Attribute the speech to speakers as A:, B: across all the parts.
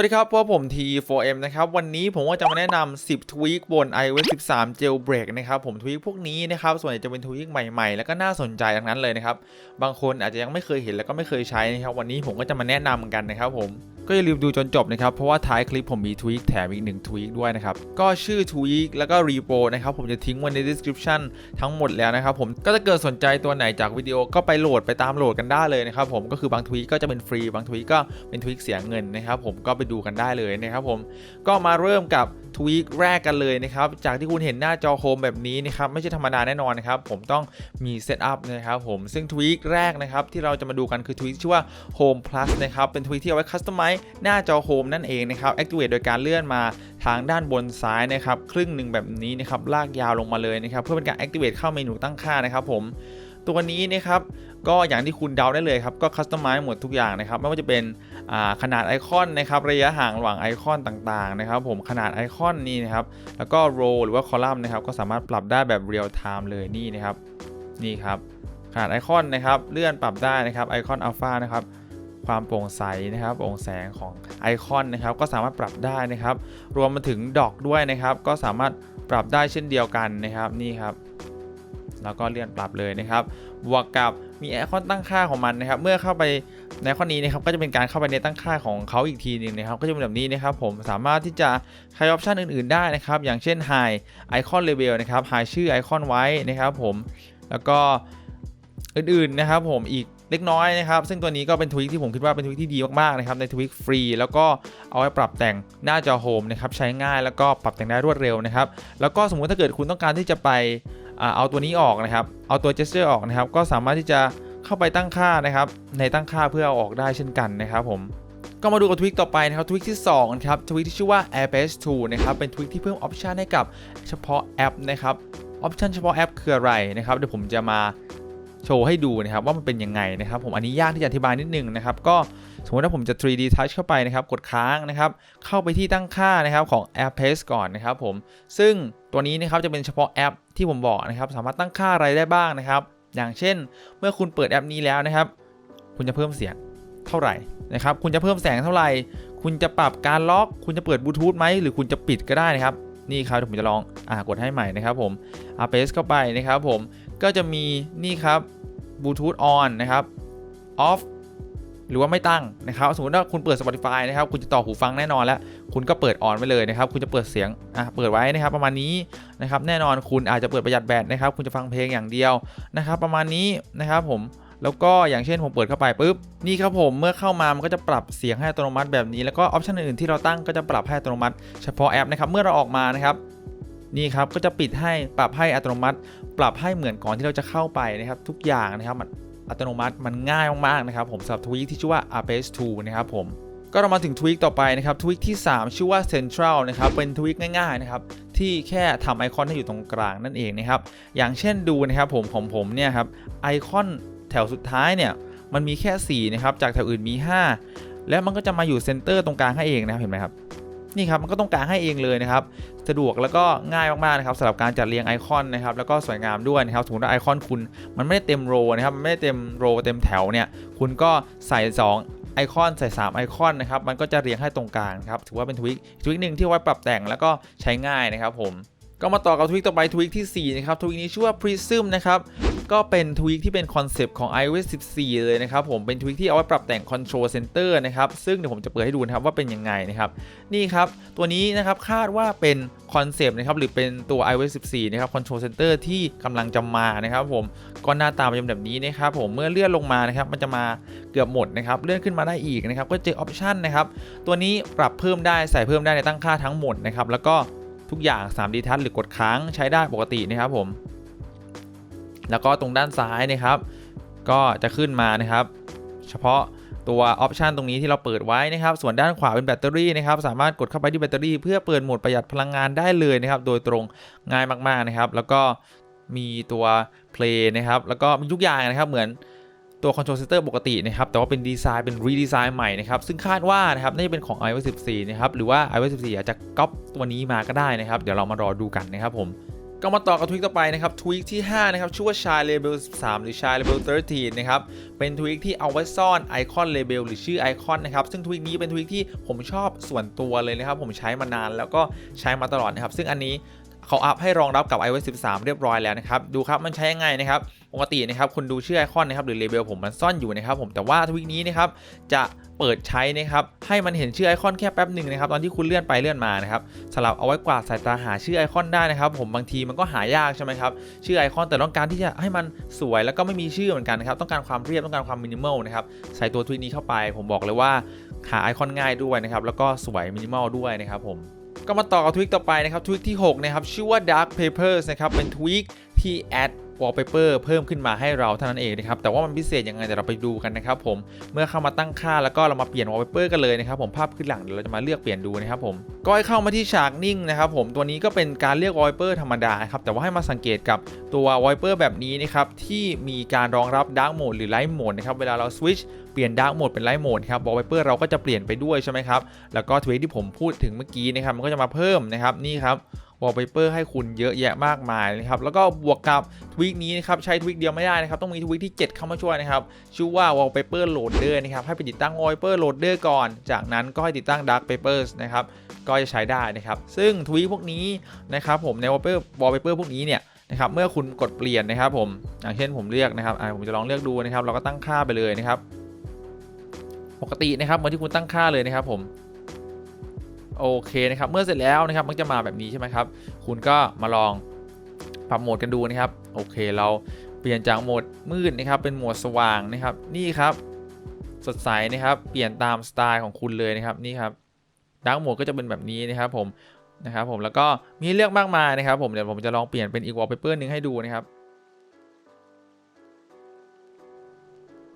A: วัสดีครับพวกผม T4M นะครับ วันนี้ผมก็จะมาแนะนำ 10 ทวีคบน iOS 13 Jailbreak นะครับผมทวีคพวกนี้นะครับ ส่วนใหญ่จะเป็นทวีคใหม่ๆ แล้วก็น่าสนใจทั้งนั้นเลยนะครับ บางคนอาจจะยังไม่เคยเห็นแล้วก็ไม่เคยใช้นะครับ วันนี้ผมก็จะมาแนะนำกันนะครับผม ก็อย่าลืมดูจนจบนะครับ เพราะว่าท้ายคลิปผมมีทวีคแถมอีกหนึ่งทวีคด้วยนะครับ ก็ชื่อทวีคแล้วก็รีโปนะครับ ผมจะทิ้งไว้ใน description ทั้งหมดแล้วนะครับผมก็ถ้าเกิดสนใจตัวไหนจากวิดีโอก็ไปโหลดไปตามโหลดกันได้เลยนะครับผมก็คือบางทวีคก็จะเป็นฟรีบางทวีคก็เป็นทวีคเสียเงินนะครับผมก็ไปดูกันได้เลยนะครับผมก็มาเริ่มกับทวีคแรกกันเลยนะครับจากที่คุณเห็นหน้าจอโฮมแบบนี้นะครับไม่ใช่ธรรมดาแน่นอนนะครับผมต้องมีเซตอัพนะครับผมซึ่งทวีคแรกนะครับที่เราจะมาดูกันคือทวีคชื่อว่า Home Plus นะครับเป็นทวีคที่เอาไว้คัสตอมไมซหน้าจอโฮมนั่นเองนะครับ Activate โดยการเลื่อนมาทางด้านบนซ้ายนะครับครึ่งหนึ่งแบบนี้นะครับลากยาวลงมาเลยนะครับเพื่อเป็นการ Activate เข้าเมนูตั้งค่านะครับผมตัวนี้นะครับก็อย่างที่คุณเดาได้เลยครับ ก็คัสตอมไมซ์หมดทุกอย่างนะครับ ไม่ว่าจะเป็นขนาดไอคอนนะครับระยะห่างระหว่างไอคอนต่างๆนะครับ ผมขนาดไอคอนนี่นะครับ แล้วก็โรหรือว่าคอลัมน์นะครับ ก็สามารถปรับได้แบบเรียลไทม์เลยนี่นะครับนี่ครับ ขนาดไอคอนนะครับ เลื่อนปรับได้นะครับไอคอนอัลฟานะครับ ความโปร่งใสนะครับโปร่งแสงของไอคอนนะครับก็สามารถปรับได้นะครับ รวมมาถึงดอกด้วยนะครับ ก็สามารถปรับได้เช่นเดียวกันนะครับนี่ครับแล้วก็เลื่อนปรับเลยนะครับ บวกกับมีไอคอนตั้งค่าของมันนะครับ เมื่อเข้าไปในข้อนี้นะครับ ก็จะเป็นการเข้าไปในตั้งค่าของเขาอีกทีหนึ่งนะครับ ก็จะเป็นแบบนี้นะครับ ผมสามารถที่จะใช้ออปชันอื่นๆได้นะครับ อย่างเช่น High Icon Level นะครับ High ชื่อไอคอนไว้นะครับ ผม แล้วก็อื่นๆนะครับ ผมอีก เล็กน้อยนะครับ ซึ่งตัวนี้ก็เป็นทวิคที่ผมคิดว่าเป็นทวิคที่ดีมากๆนะครับในทวิคฟรีแล้วก็เอาไว้ปรับแต่งหน้าจอโฮมนะครับใช้ง่ายแล้วก็ปรับแต่งได้รวดเร็วนะครับแล้วก็สมมุติถ้าเกิดคุณต้องการที่จะไปเอาตัวนี้ออกนะครับ เอาตัว gesture ออกนะครับ ก็สามารถที่จะเข้าไปตั้งค่านะครับ ในตั้งค่าเพื่อเอาออกได้เช่นกันนะครับผมก็มาดูกับทวิคต่อไปนะครับทวิคที่2นะครับทวิคที่ชื่อว่า AirPage 2นะครับเป็นทวิคที่เพิ่มออปชันให้กับเฉพาะแอปนะครับออปชันเฉพาะแอปคืออะไรนะครับเดี๋ยวผมจะมา โชว์ให้ดูนะครับว่ามันเป็นยังไงนะครับผมอันนี้ยากที่จะอธิบายนิดนึงนะครับก็สมมติว่าผมจะ 3D Touch เข้าไปนะครับกดค้างนะครับเข้าไปที่ตั้งค่านะครับของ AirPage ก่อนนะครับผมซึ่งตัวนี้นะครับจะเป็นเฉพาะแอปที่ผมบอกนะครับสามารถตั้งค่าอะไรได้บ้างนะครับ อย่างเช่น เมื่อคุณเปิดแอปนี้แล้วนะครับ คุณจะเพิ่มเสียงเท่าไหร่นะครับคุณจะเพิ่มแสงเท่าไหร่ คุณจะปรับการล็อก คุณจะเปิดบลูทูธไหมหรือคุณจะปิดก็ได้นะครับนี่ครับผมจะลองอ่ากดให้ใหม่นะครับผม AirPage เข้าไปนะครับผม ก็จะมีนี่ครับบลูทูธออนนะครับ off หรือว่าไม่ตั้งนะครับสมมติว่าคุณเปิด Spotify นะครับ คุณจะต่อหูฟังแน่นอนแล้ว คุณก็เปิดออนไว้เลยนะครับ คุณจะเปิดเสียงอะเปิดไว้นะครับ ประมาณนี้นะครับ แน่นอนคุณอาจจะเปิดประหยัดแบตนะครับ คุณจะฟังเพลงอย่างเดียวนะครับ ประมาณนี้นะครับผมแล้วก็อย่างเช่นผมเปิดเข้าไปปุ๊บนี่ครับผมเมื่อเข้ามามันก็จะปรับเสียงให้อัตโนมัติแบบนี้แล้วก็ออปชันอื่นๆที่เราตั้งก็จะปรับให้อัตโนมัติเฉพาะแอปนะครับเมื่อเราออกมานะครับ นี่ครับก็จะปิดให้ปรับให้อัตโนมัติ ปรับให้เหมือนก่อนที่เราจะเข้าไปนะครับทุกอย่างนะครับมันอัตโนมัติมันง่ายมากๆนะครับผมสำหรับทวีคที่ชื่อว่า Arpage 2นะครับผมก็เรามาถึงทวีคต่อไปนะครับทวีคที่ 3 ชื่อว่า Central นะครับเป็นทวีคง่ายๆนะครับที่แค่ทำไอคอนให้อยู่ตรงกลางนั่นเองนะครับอย่างเช่นดูนะครับผมของผมเนี่ยครับไอคอนแถวสุดท้ายเนี่ยมันมีแค่4นะครับจากแถวอื่นมี 5 แล้วมันก็จะมาอยู่เซนเตอร์ตรงกลางให้เองนะครับเห็นไหมครับ นี่ครับมันก็ตรงกลางให้เองเลยนะครับสะดวกแล้วก็ง่ายมากๆนะครับสำหรับการจัดเรียงไอคอนนะครับแล้วก็สวยงามด้วยนะครับสมมติว่าไอคอนคุณมันไม่ได้เต็มโรนะครับมันไม่ได้เต็มโรเต็มแถวเนี่ยคุณก็ใส่ 2ไอคอนใส่ 3 ไอคอนนะครับ มันก็จะเรียงให้ตรงกลางครับ ถือว่าเป็นทวิคทวิคหนึ่งที่ไว้ปรับแต่งแล้วก็ใช้ง่ายนะครับผม ก็มาต่อกับทวิคต่อไปทวิคที่ 4 นะครับ ทวิคนี้ชื่อว่า Prism นะครับ ก็เป็นทวิคที่เป็นคอนเซปต์ของ iOS 14 เลยนะครับผมเป็นทวิคที่เอาไว้ปรับแต่ง Control Center นะครับซึ่งเดี๋ยวผมจะเปิดให้ดูนะครับว่าเป็นยังไงนะครับนี่ครับตัวนี้นะครับคาดว่าเป็นคอนเซปต์นะครับหรือเป็นตัว iOS 14 นะครับ Control Center ที่กำลังจะมานะครับผมก็หน้าตาเป็นแบบนี้นะครับผมเมื่อเลื่อนลงมานะครับมันจะมาเกือบหมดนะครับเลื่อนขึ้นมาได้อีกนะครับก็เจอออปชันนะครับตัวนี้ปรับเพิ่มได้ใส่เพิ่มได้ในตั้งค่าทั้งหมดนะครับแล้วก็ทุกอย่าง 3D Touch หรือกดค้างใช้ได้ปกตินะครับผม แล้วก็ตรงด้านซ้ายนะครับ ก็จะขึ้นมานะครับ เฉพาะตัวออปชันตรงนี้ที่เราเปิดไว้นะครับ ส่วนด้านขวาเป็นแบตเตอรี่นะครับ สามารถกดเข้าไปที่แบตเตอรี่เพื่อเปิดโหมดประหยัดพลังงานได้เลยนะครับ โดยตรงง่ายมากๆนะครับ แล้วก็มีตัว Play นะครับ แล้วก็มีทุกอย่างนะครับ เหมือนตัว Control Center ปกตินะครับ แต่ว่าเป็นดีไซน์เป็นรีดีไซน์ใหม่นะครับ ซึ่งคาดว่านะครับน่าจะเป็นของ iOS 14 นะครับ หรือว่า iOS 14 อาจจะก๊อปตัวนี้มาก็ได้นะครับ เดี๋ยวเรามารอดูกันนะครับผม ก็มาต่อกับทวิกต่อไปนะครับทวิกที่ 5 นะครับ ชื่อว่า Shy Label 13 หรือ Shy Label 13 นะครับ เป็นทวิกที่เอาไว้ซ่อนไอคอนเลเบลหรือชื่อไอคอนนะครับ ซึ่งทวิกนี้เป็นทวิกที่ผมชอบส่วนตัวเลยนะครับ ผมใช้มานานแล้วก็ใช้มาตลอดนะครับ ซึ่งอันนี้เขาอัพให้รองรับกับ iOS 13 เรียบร้อยแล้วนะครับ ดูครับมันใช้ยังไงนะครับ ปกตินะครับคุณดูชื่อไอคอนนะครับหรือเลเบลผมมันซ่อนอยู่นะครับผมแต่ว่าทวิกนี้นะครับจะเปิดใช้นะครับให้มันเห็นชื่อไอคอนแค่แป๊บหนึ่งนะครับตอนที่คุณเลื่อนไปเลื่อนมานะครับสลับเอาไว้กวาดสายตาหาชื่อไอคอนได้นะครับผมบางทีมันก็หายากใช่ไหมครับชื่อไอคอนแต่ต้องการที่จะให้มันสวยแล้วก็ไม่มีชื่อเหมือนกันนะครับต้องการความเรียบต้องการความมินิมอลนะครับใส่ตัวทวิกนี้เข้าไป ผมบอกเลยว่าหาไอคอนง่ายด้วยนะครับแล้วก็สวยมินิมอลด้วยนะครับผมก็มาต่อกับทวิกต่อไปนะครับทวิกที่6นะครับชื่อว่า Dark Papers นะครับเป็นทวิกที่แอด wallpaper เพิ่มขึ้นมาให้เราเท่านั้นเองนะครับแต่ว่ามันพิเศษยังไงเดี๋ยวเราไปดูกันนะครับผมเมื่อเข้ามาตั้งค่าแล้วก็เรามาเปลี่ยน wallpaper กันเลยนะครับผมภาพขึ้นหลังเดี๋ยวเราจะมาเลือกเปลี่ยนดูนะครับผมก็ให้เข้ามาที่ฉากนิ่งนะครับผมตัวนี้ก็เป็นการเลือก wallpaper ธรรมดาครับแต่ว่าให้มาสังเกตกับตัว wallpaper แบบนี้นะครับที่มีการรองรับ dark mode หรือ light mode นะครับเวลาเรา switch เปลี่ยน dark mode เป็น light mode ครับ wallpaper เราก็จะเปลี่ยนไปด้วยใช่ไหมครับแล้วก็ทวีตที่ผมพูดถึงเมื่อกี้นะครับมันก็จะมาเพิ่มนะครับนี่ครับ wallpaper ให้คุณเยอะแยะมากมายนะครับแล้วก็บวกกับทวิกนี้นะครับใช้ทวิกเดียวไม่ได้นะครับต้องมีทวิกที่ 7 เข้ามาช่วยนะครับชื่อว่า wallpaper loader นะครับให้ไปติดตั้ง wallpaper loader ก่อน จากนั้นก็ให้ติดตั้ง dark papers นะครับก็จะใช้ได้นะครับซึ่งทวิกพวกนี้นะครับผมใน wallpaper wallpaper พวกนี้เนี่ยนะครับเมื่อคุณกดเปลี่ยนนะครับผมอย่างเช่นผมเลือกนะครับผมจะลองเลือกดูนะครับเราก็ตั้งค่าไปเลยนะครับปกตินะครับเหมือนที่คุณตั้งค่าเลยนะครับผม โอเคนะครับเมื่อเสร็จแล้วนะครับมันจะมาแบบนี้ใช่ไหมครับ คุณก็มาลองปรับโหมดกันดูนะครับ โอเคเราเปลี่ยนจากโหมดมืดนะครับ เป็นโหมดสว่างนะครับ นี่ครับ สดใสนะครับ เปลี่ยนตามสไตล์ของคุณเลยนะครับนี่ครับดาร์กโหมดก็จะเป็นแบบนี้นะครับ ผมนะครับ ผมแล้วก็มีเลือกมากมายนะครับ ผมเดี๋ยวผมจะลองเปลี่ยนเป็นอีกวอลเปเปอร์นึงให้ดูนะครับ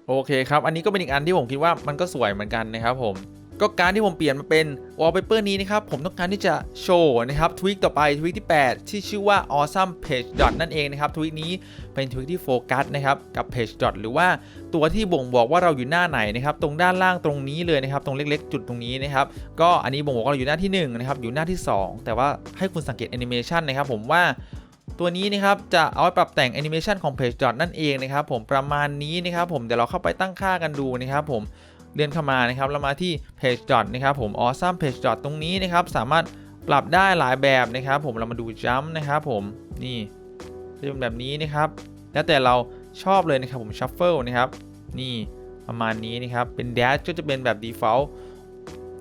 A: โอเคครับ อันนี้ก็เป็นอีกอันที่ผมคิดว่ามันก็สวยเหมือนกันนะครับผม ก็การที่ผมเปลี่ยนมาเป็น wallpaper นี้นะครับ ผมต้องการที่จะโชว์นะครับทวิกต่อไปทวิกที่ 8 ที่ชื่อว่า awesome page dot นั่นเองนะครับทวิกนี้เป็นทวิกที่โฟกัสนะครับกับ page dot หรือว่าตัวที่บ่งบอกว่าเราอยู่หน้าไหนนะครับ ตรงด้านล่างตรงนี้เลยนะครับ ตรงเล็กๆ จุดตรงนี้นะครับ ก็อันนี้บ่งบอกว่าเราอยู่หน้าที่1นะครับอยู่หน้าที่ 2 แต่ว่าให้คุณสังเกตแอนิเมชันนะครับ ผมว่าตัวนี้นะครับจะเอาไว้ปรับแต่งแอนิเมชันของ Page นั่นเองนะครับผมประมาณนี้นะครับผมเดี๋ยวเราเข้าไปตั้งค่ากันดูนะครับผม เลื่อนเข้ามานะครับเรามาที่ Page Dot นะครับผม Awesome Page Dot ตรงนี้นะครับสามารถปรับได้หลายแบบนะครับ ผมเรามาดู Jump นะครับผมนี่จะเป็นแบบนี้นะครับ แล้วแต่เราชอบเลยนะครับผมชัฟเฟิลนะครับ นี่ประมาณนี้นะครับ เป็นแดชก็จะเป็นแบบ Default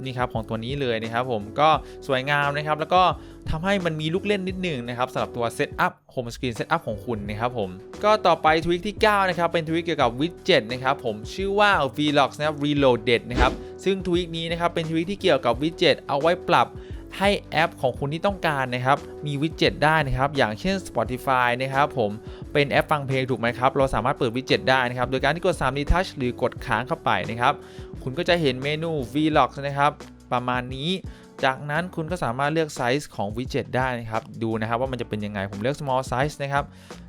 A: นี่ครับของตัวนี้เลยนะครับผมก็สวยงามนะครับแล้วก็ทำให้มันมีลูกเล่นนิดหนึ่งนะครับสำหรับตัวเซตอัพโฮมสกรีนเซตอัพของคุณนะครับผมก็ต่อไปทวิกที่ 9 นะครับ เป็นทวิกเกี่ยวกับวิดเจ็ตนะครับผมชื่อว่า Vlogs นะครับ Reloaded นะครับซึ่งทวิกนี้นะครับเป็นทวิกที่เกี่ยวกับวิดเจ็ตเอาไว้ปรับ ให้แอปของคุณที่ต้องการนะครับ มีวิดเจ็ตได้นะครับ อย่างเช่น Spotify นะครับผมเป็นแอปฟังเพลงถูกไหมครับ เราสามารถเปิดวิดเจ็ตได้นะครับ โดยการที่กด 3D Touch หรือกดค้างเข้าไปนะครับ คุณก็จะเห็นเมนู Vlog นะครับ ประมาณนี้จากนั้นคุณก็สามารถเลือกไซส์ของวิดเจ็ตได้นะครับ ดูนะครับว่ามันจะเป็นยังไง ผมเลือก small size นะครับ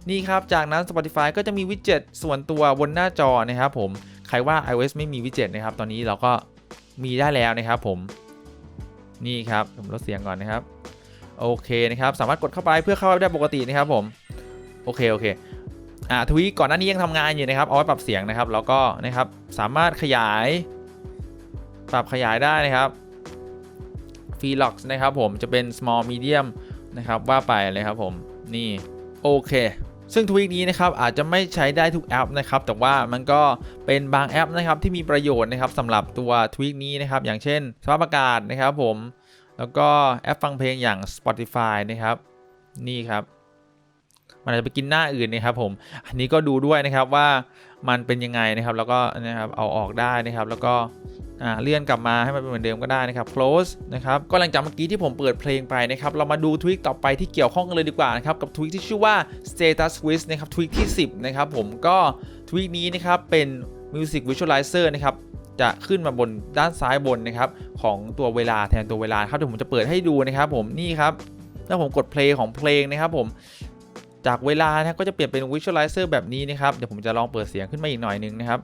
A: นี่ครับ จากนั้น Spotify ก็จะมีวิดเจ็ตส่วนตัวบนหน้าจอนะครับผม ใครว่า iOS ไม่มีวิดเจ็ตนะครับ ตอนนี้เราก็มีได้แล้วนะครับผม นี่ครับผมลดเสียงก่อนนะครับ โอเคนะครับ สามารถกดเข้าไปเพื่อเข้าไปได้ปกตินะครับผม โอเคโอเคอ่าทวีตก่อนหน้านี้ยังทำงานอยู่นะครับ เอาไว้ปรับเสียงนะครับ แล้วก็นะครับ สามารถขยาย ปรับขยายได้นะครับ f e l o x นะครับผม จะเป็น small medium นะครับ ว่าไปเลยครับผม นี่ โอเค ซึ่งทวีกนี้นะครับอาจจะไม่ใช้ได้ทุกแอปนะครับแต่ว่ามันก็เป็นบางแอปนะครับที่มีประโยชน์นะครับสำหรับตัวทวีกนี้นะครับอย่างเช่นสภาพอากาศนะครับผมแล้วก็แอปฟังเพลงอย่าง Spotify นะครับนี่ครับ มันอาจจะไปกินหน้าอื่นนะครับผม อันนี้ก็ดูด้วยนะครับว่ามันเป็นยังไงนะครับ แล้วก็นะครับเอาออกได้นะครับ แล้วก็เลื่อนกลับมาให้มันเป็นเหมือนเดิมก็ได้นะครับ close นะครับ ก็หลังจากเมื่อกี้ที่ผมเปิดเพลงไปนะครับ เรามาดูทวิกต่อไปที่เกี่ยวข้องกันเลยดีกว่านะครับ กับทวิกที่ชื่อว่า status quiz นะครับทวิกที่ 10 นะครับผม ก็ทวิกนี้นะครับเป็น music visualizer นะครับจะขึ้นมาบนด้านซ้ายบนนะครับของตัวเวลาแทนตัวเวลาครับเดี๋ยวผมจะเปิดให้ดูนะครับผมนี่ครับถ้าผมกด play ของเพลงนะครับผม จากเวลานะก็จะเปลี่ยนเป็น visualizer แบบนี้นะครับ เดี๋ยวผมจะลองเปิดเสียงขึ้นมาอีกหน่อยนึงนะครับ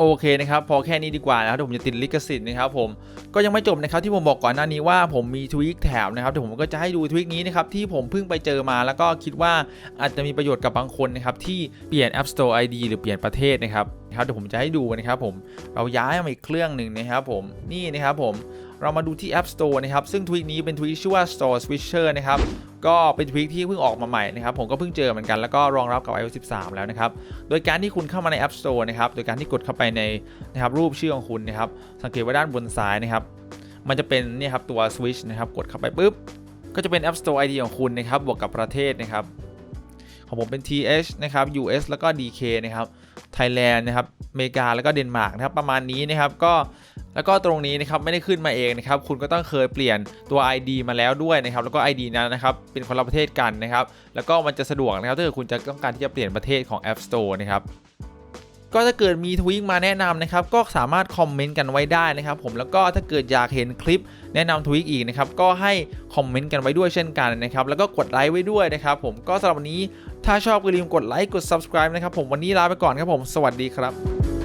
A: โอเคนะครับพอแค่นี้ดีกว่านะครับเดี๋ยวผมจะติดลิขสิทธิ์นะครับผมก็ยังไม่จบนะครับที่ผมบอกก่อนหน้านี้ว่าผมมีทวิกแถมนะครับเดี๋ยวผมก็จะให้ดูทวิกนี้นะครับที่ผมเพิ่งไปเจอมาแล้วก็คิดว่าอาจจะมีประโยชน์กับบางคนนะครับที่เปลี่ยน App Store ID หรือเปลี่ยนประเทศนะครับ นะครับเดี๋ยวผมจะให้ดูนะครับผมเราย้ายมาอีกเครื่องหนึ่งนะครับผมนี่นะครับผมเรามาดูที่ App Store นะครับ ซึ่งทวิกนี้เป็นทวิกชื่อว่า Store Switcher นะครับ ก็เป็นทวิกที่เพิ่งออกมาใหม่นะครับ ผมก็เพิ่งเจอเหมือนกัน แล้วก็รองรับกับ iOS 13 แล้วนะครับ โดยการที่คุณเข้ามาใน App Store นะครับ โดยการที่กดเข้าไปในนะครับรูปชื่อของคุณนะครับ สังเกตว่าด้านบนซ้ายนะครับ มันจะเป็นเนี่ยครับตัว Switch นะครับ กดเข้าไปปุ๊บ ก็จะเป็น App Store ID ของคุณนะครับ บวกกับประเทศนะครับ ของผมเป็น TH นะครับ US แล้วก็ DK นะครับ Thailand นะครับอเมริกาแล้วก็เดนมาร์กนะครับประมาณนี้นะครับก็แล้วก็ตรงนี้นะครับไม่ได้ขึ้นมาเองนะครับคุณก็ต้องเคยเปลี่ยนตัว ID มาแล้วด้วยนะครับแล้วก็ ID นั้นนะครับเป็นคนละประเทศกันนะครับแล้วก็มันจะสะดวกนะครับถ้าเกิดคุณจะต้องการที่จะเปลี่ยนประเทศของ App Store นะครับก็ถ้าเกิดมีทวิกมาแนะนำนะครับก็สามารถคอมเมนต์กันไว้ได้นะครับผมแล้วก็ถ้าเกิดอยากเห็นคลิปแนะนำทวิกอีกนะครับก็ให้คอมเมนต์กันไว้ด้วยเช่นกันนะครับแล้วก็กดไลค์ไว้ด้วยนะครับผมก็สำหรับวันนี้ ถ้าชอบก็ลืมกดไลค์กด subscribe นะครับผมวันนี้ลาไปก่อนครับผมสวัสดีครับ